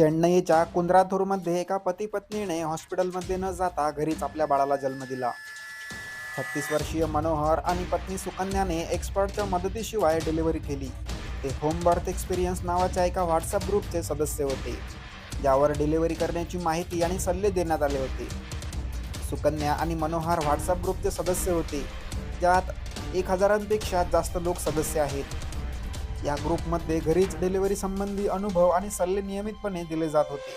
चेन्नईच्या कुंद्राथूरमध्ये एका पती पत्नीने हॉस्पिटलमध्ये न जाता घरीच आपल्या बाळाला जन्म दिला. छत्तीस वर्षीय मनोहर आणि पत्नी सुकन्याने एक्सपर्टच्या मदतीशिवाय डिलिव्हरी केली. ते होम बर्थ एक्सपिरियन्स नावाच्या एका व्हॉट्सअप ग्रुपचे सदस्य होते ज्यावर डिलिव्हरी करण्याची माहिती आणि सल्ले देण्यात आले होते. सुकन्या आणि मनोहर व्हॉट्सअप ग्रुपचे सदस्य होते ज्यात एक हजारांपेक्षा जास्त लोक सदस्य आहेत. या ग्रुपमध्ये घरीच डिलिव्हरी संबंधी अनुभव आणि सल्ले नियमितपणे दिले जात होते.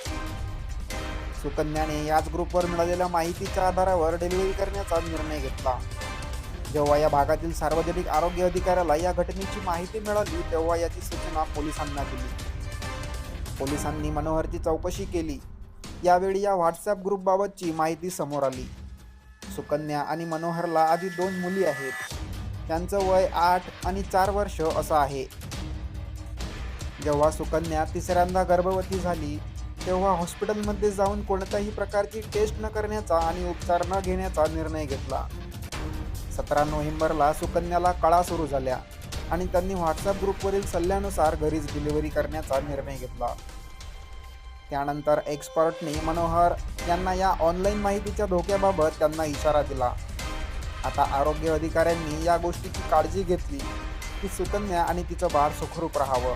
सुकन्याने याच ग्रुपवर मिळालेल्या माहितीच्या आधारावर डिलिव्हरी करण्याचा निर्णय घेतला. जेव्हा या भागातील सार्वजनिक आरोग्य अधिकाऱ्याला या घटनेची माहिती मिळाली तेव्हा याची सूचना पोलिसांना दिली. पोलिसांनी मनोहरची चौकशी केली. यावेळी या व्हॉट्सअप ग्रुपबाबतची माहिती समोर आली. सुकन्या आणि मनोहरला आधी दोन मुली आहेत. त्यांचं वय आठ आणि चार वर्ष असं आहे. जेव्हा सुकन्या तिसऱ्यांदा गर्भवती झाली तेव्हा हॉस्पिटलमध्ये जाऊन कोणत्याही प्रकारची टेस्ट न करण्याचा आणि उपचार न घेण्याचा निर्णय घेतला. सतरा नोव्हेंबरला सुकन्याला कळा सुरू झाल्या आणि त्यांनी व्हॉट्सअप ग्रुपवरील सल्ल्यानुसार घरीच डिलिव्हरी करण्याचा निर्णय घेतला. त्यानंतर एक्सपर्टने मनोहर यांना या ऑनलाईन माहितीच्या धोक्याबाबत त्यांना इशारा दिला. आता आरोग्य अधिकाऱ्यांनी या गोष्टीची काळजी घेतली की सुकन्या आणि तिचं बाळ सुखरूप राहावं.